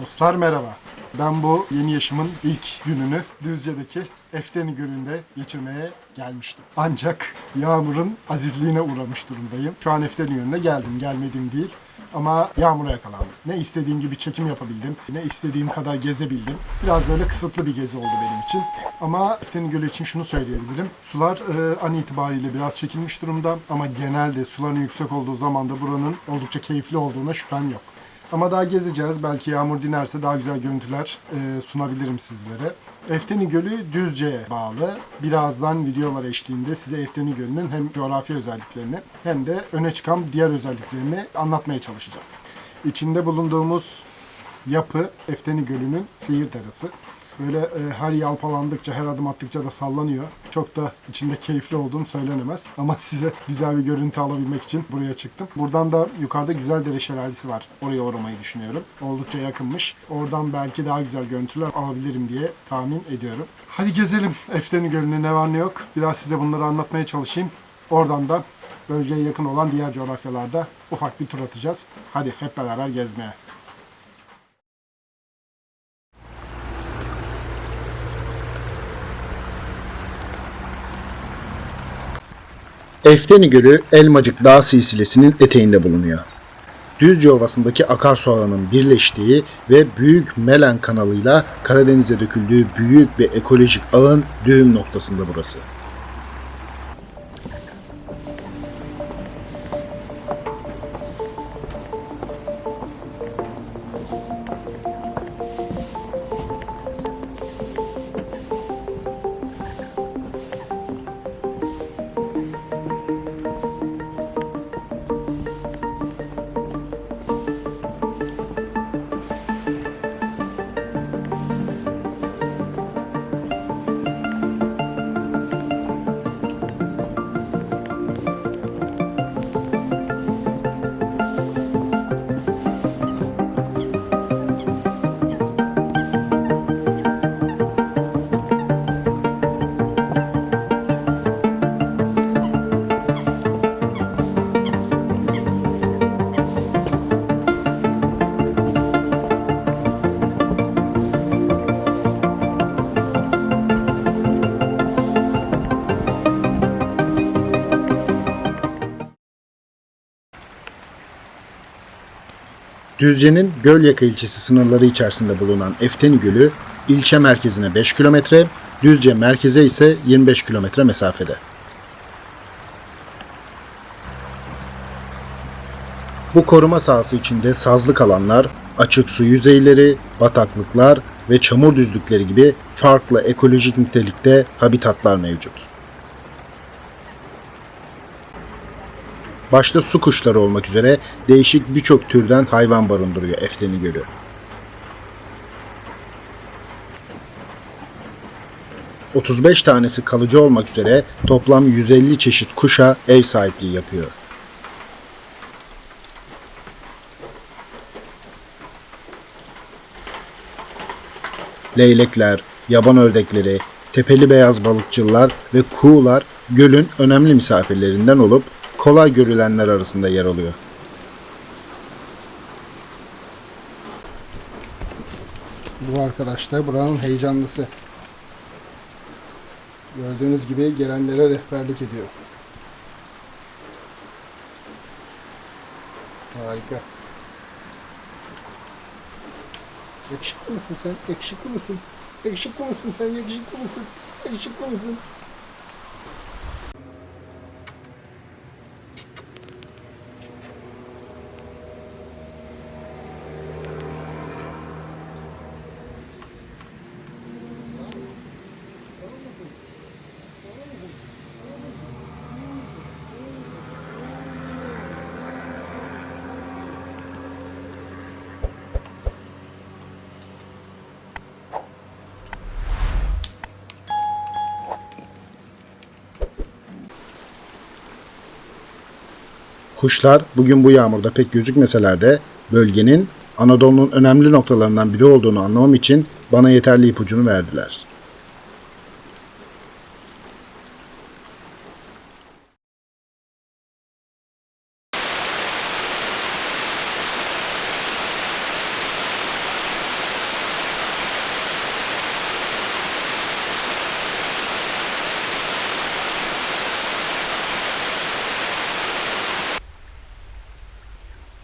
Dostlar merhaba. Ben bu yeni yaşımın ilk gününü Düzce'deki Efteni Gölü'nde geçirmeye gelmiştim. Ancak yağmurun azizliğine uğramış durumdayım. Şu an Efteni Gölü'ne geldim, gelmedim değil. Ama yağmura yakalandım. Ne istediğim gibi çekim yapabildim, ne istediğim kadar gezebildim. Biraz böyle kısıtlı bir gezi oldu benim için. Ama Efteni Gölü için şunu söyleyebilirim. Sular e, an itibariyle biraz çekilmiş durumda ama genelde suların yüksek olduğu zaman da buranın oldukça keyifli olduğuna şüphem yok. Ama daha gezeceğiz. Belki yağmur dinerse daha güzel görüntüler e, sunabilirim sizlere. Efteni Gölü Düzce'ye bağlı. Birazdan videolar eşliğinde size Efteni Gölü'nün hem coğrafi özelliklerini hem de öne çıkan diğer özelliklerini anlatmaya çalışacağım. İçinde bulunduğumuz yapı Efteni Gölü'nün seyir terası. Böyle e, her yalpalandıkça, her adım attıkça da sallanıyor. Çok da içinde keyifli olduğum söylenemez. Ama size güzel bir görüntü alabilmek için buraya çıktım. Buradan da yukarıda Güzeldere Şelalesi var. Oraya uğramayı düşünüyorum. Oldukça yakınmış. Oradan belki daha güzel görüntüler alabilirim diye tahmin ediyorum. Hadi gezelim. Efteni Gölü'nün ne var ne yok. Biraz size bunları anlatmaya çalışayım. Oradan da bölgeye yakın olan diğer coğrafyalarda ufak bir tur atacağız. Hadi hep beraber gezmeye. Efteni Gölü Elmacık Dağ silsilesinin eteğinde bulunuyor. Düzce Ovası'ndaki akarsu ağının birleştiği ve Büyük Melen kanalıyla Karadeniz'e döküldüğü büyük bir ekolojik ağın düğüm noktasında burası. Düzce'nin Gölyaka ilçesi sınırları içerisinde bulunan Efteni Gölü, ilçe merkezine 5 kilometre, Düzce merkeze ise 25 kilometre mesafede. Bu koruma sahası içinde sazlık alanlar, açık su yüzeyleri, bataklıklar ve çamur düzlükleri gibi farklı ekolojik nitelikte habitatlar mevcut. Başta su kuşları olmak üzere değişik birçok türden hayvan barındırıyor Efteni Gölü. ...35 tanesi kalıcı olmak üzere toplam 150 çeşit kuşa ev sahipliği yapıyor. Leylekler, yaban ördekleri, tepeli beyaz balıkçılar ve kuğular gölün önemli misafirlerinden olup kolay görülenler arasında yer alıyor. Bu arkadaş da buranın heyecanlısı. Gördüğünüz gibi gelenlere rehberlik ediyor. Harika. Yakışıklı mısın sen? Yakışıklı mısın? Yakışıklı mısın sen? Yakışıklı mısın? Yakışıklı mısın? Kuşlar bugün bu yağmurda pek gözükmeseler de bölgenin Anadolu'nun önemli noktalarından biri olduğunu anlamam için bana yeterli ipucunu verdiler.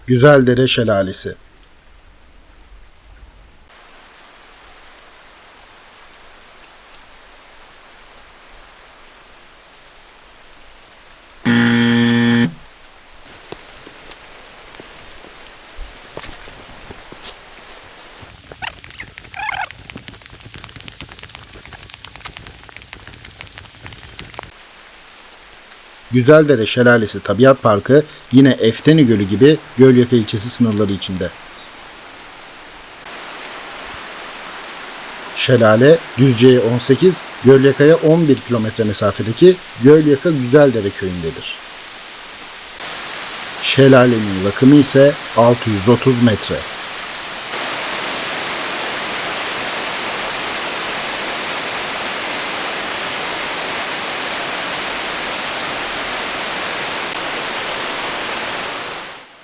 Güzeldere Şelalesi Güzeldere Şelalesi Tabiat Parkı yine Efteni Gölü gibi Gölyaka ilçesi sınırları içinde. Şelale Düzce'ye 18, Gölyaka'ya 11 kilometre mesafedeki Gölyaka Güzeldere köyündedir. Şelalenin rakımı ise 630 metre.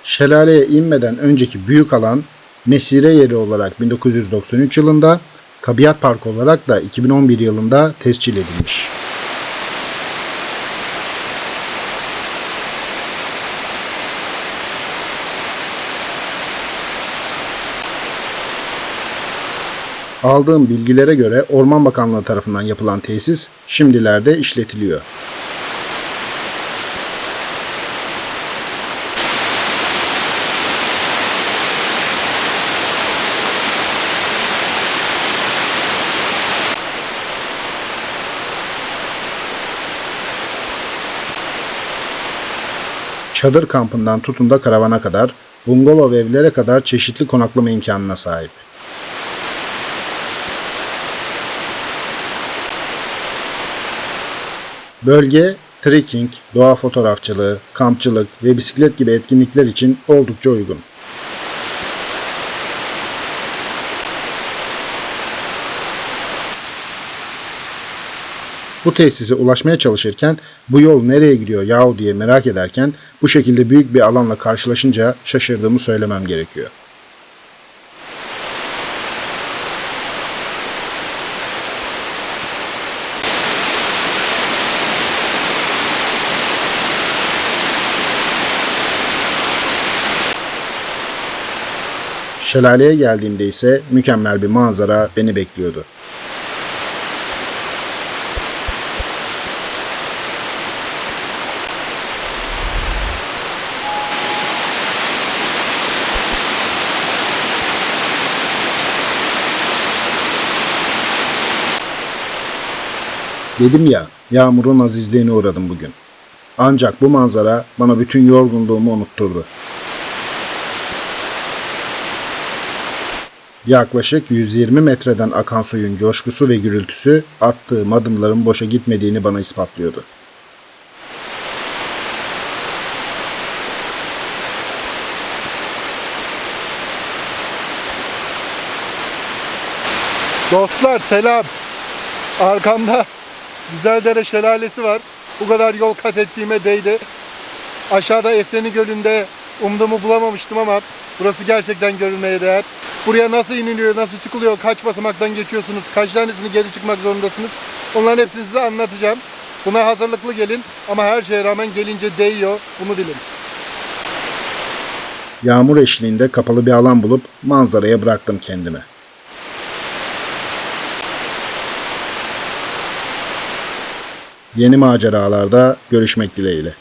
Şelaleye inmeden önceki büyük alan mesire yeri olarak 1993 yılında, tabiat parkı olarak da 2011 yılında tescil edilmiş. Aldığım bilgilere göre Orman Bakanlığı tarafından yapılan tesis şimdilerde işletiliyor. Çadır kampından tutun da karavana kadar, bungalov evlere kadar çeşitli konaklama imkanına sahip. Bölge, trekking, doğa fotoğrafçılığı, kampçılık ve bisiklet gibi etkinlikler için oldukça uygun. Bu tesise ulaşmaya çalışırken bu yol nereye gidiyor yahu diye merak ederken bu şekilde büyük bir alanla karşılaşınca şaşırdığımı söylemem gerekiyor. Şelaleye geldiğimde ise mükemmel bir manzara beni bekliyordu. Dedim ya, yağmurun azizliğine uğradım bugün. Ancak bu manzara bana bütün yorgunluğumu unutturdu. Yaklaşık 120 metreden akan suyun coşkusu ve gürültüsü attığım adımların boşa gitmediğini bana ispatlıyordu. Dostlar selam. Arkamda Güzeldere Şelalesi var. Bu kadar yol kat ettiğime değdi. Aşağıda Efteni Gölü'nde umduğumu bulamamıştım ama burası gerçekten görülmeye değer. Buraya nasıl iniliyor, nasıl çıkılıyor, kaç basamaktan geçiyorsunuz, kaç tanesini geri çıkmak zorundasınız. Onların hepsini size anlatacağım. Buna hazırlıklı gelin ama her şeye rağmen gelince değiyor. Bunu bilin. Yağmur eşliğinde kapalı bir alan bulup manzaraya bıraktım kendimi. Yeni maceralarda görüşmek dileğiyle.